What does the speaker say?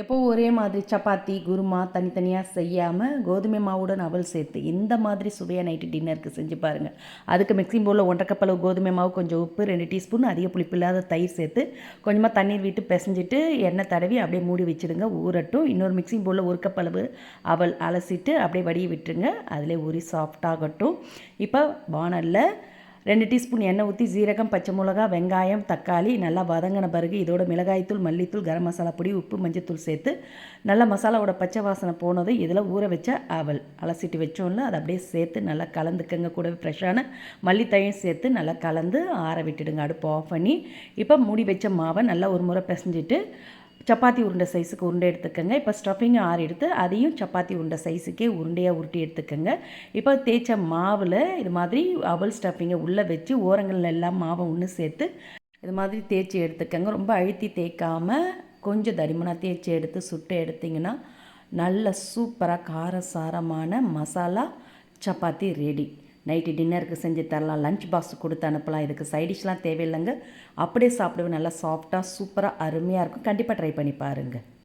எப்போவும் ஒரே மாதிரி சப்பாத்தி குருமா தனித்தனியாக செய்யாமல் கோதுமை மாவுடன் அவல் சேர்த்து இந்த மாதிரி சுவையாக நைட்டு டின்னருக்கு செஞ்சு பாருங்கள் அதுக்கு மிக்சிங் பவுலில் ஒன்றரை கப் அளவு கோதுமை மாவு கொஞ்சம் உப்பு ரெண்டு டீஸ்பூன் அதிக புளிப்பு இல்லாத தயிர் சேர்த்து கொஞ்சமாக தண்ணீர் விட்டு பிசைஞ்சிட்டு எண்ணெய் தடவி அப்படியே மூடி வச்சுடுங்க. ஊறட்டும். இன்னொரு மிக்சிங் பவுலில் ஒரு கப் அளவு அவல் அலசிட்டு அப்படியே வடிய விட்டுருங்க. அதிலே ஊறி சாஃப்டாகட்டும் இப்போ வானலில் ரெண்டு டீஸ்பூன் எண்ணெய் ஊற்றி சீரகம் பச்சை மிளகா வெங்காயம் தக்காளி நல்லா வதங்கின பிறகு இதோட மிளகாய்த்தூள் மல்லித்தூள் கரம் மசாலா பொடி உப்பு மஞ்சத்தூள் சேர்த்து நல்லா மசாலாவோட பச்சை வாசனை போனது இதில் ஊற வச்ச அவல். அலசிட்டு வச்சோம்ல அதை அப்படியே சேர்த்து நல்லா கலந்துக்கங்க. கூட ஃப்ரெஷ்ஷான மல்லித்தழையும் சேர்த்து நல்லா கலந்து ஆற விட்டுடுங்க. அடுப்பு ஆஃப் பண்ணி இப்போ மூடி வச்ச மாவை நல்லா ஒரு முறை பிசைஞ்சிட்டு சப்பாத்தி உருண்டை சைஸுக்கு உருண்டை எடுத்துக்கோங்க. இப்போ ஸ்டஃபிங் ஆறு எடுத்து அதையும் சப்பாத்தி உருண்டை சைஸுக்கே உருண்டையாக உருட்டி எடுத்துக்கோங்க. இப்போ தேய்ச்ச மாவில் இது மாதிரி அவல் ஸ்டஃபிங்கை உள்ளே வச்சு ஓரங்களில் எல்லாம் மாவை ஒன்று சேர்த்து இது மாதிரி தேய்ச்சி எடுத்துக்கோங்க. ரொம்ப அழுத்தி தேய்க்காமல் கொஞ்சம் தடிமனாக தேய்ச்சி எடுத்து சுட்டு எடுத்திங்கன்னா நல்ல சூப்பராக காரசாரமான மசாலா சப்பாத்தி ரெடி நைட்டு டின்னருக்கு செஞ்சு தரலாம் லஞ்ச் பாக்ஸ் கொடுத்து அனுப்பலாம். இதுக்கு சைடிஷ்லாம் தேவையில்லைங்க. அப்படியே சாப்பிடுவேன் நல்லா சாஃப்டாக சூப்பராக அருமையாக இருக்கும். கண்டிப்பாக ட்ரை பண்ணி பாருங்கள்